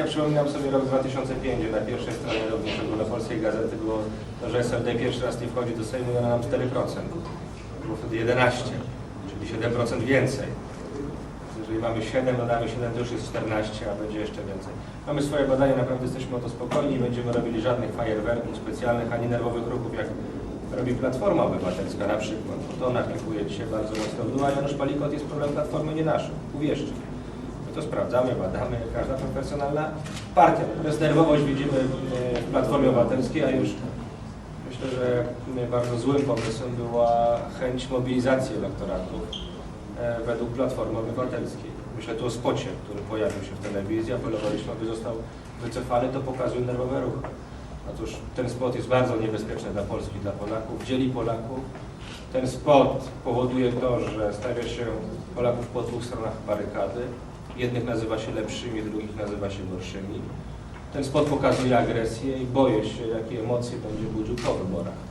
Ja przypominam sobie rok 2005, gdzie na pierwszej stronie również ogólnopolskiej gazety było to, że SLD pierwszy raz nie wchodzi do Sejmu i ona nam 4%. Było wtedy 11, czyli 7% więcej. Jeżeli mamy 7, dodamy 7, to już jest 14, a będzie jeszcze więcej. Mamy swoje badania, naprawdę jesteśmy o to spokojni, nie będziemy robili żadnych fajerwerków specjalnych, ani nerwowych ruchów, jak robi Platforma Obywatelska na przykład. Bo to ona klikuje dzisiaj bardzo mocno w dół, a Janusz Palikot jest problem Platformy, nie nasz. Uwierzcie. To sprawdzamy, badamy, każda profesjonalna partia. Natomiast nerwowość widzimy e, w Platformie Obywatelskiej, a już myślę, że e, bardzo złym pomysłem była chęć mobilizacji elektoratów e, według Platformy Obywatelskiej. Myślę tu o spocie, który pojawił się w telewizji, apelowaliśmy, aby został wycofany, to pokazuje nerwowe ruchy. Otóż ten spot jest bardzo niebezpieczny dla Polski, dla Polaków, dzieli Polaków. Ten spot powoduje to, że stawia się Polaków po dwóch stronach barykady. Jednych nazywa się lepszymi, drugich nazywa się gorszymi. Ten spot pokazuje agresję i boję się, jakie emocje będzie budził po wyborach.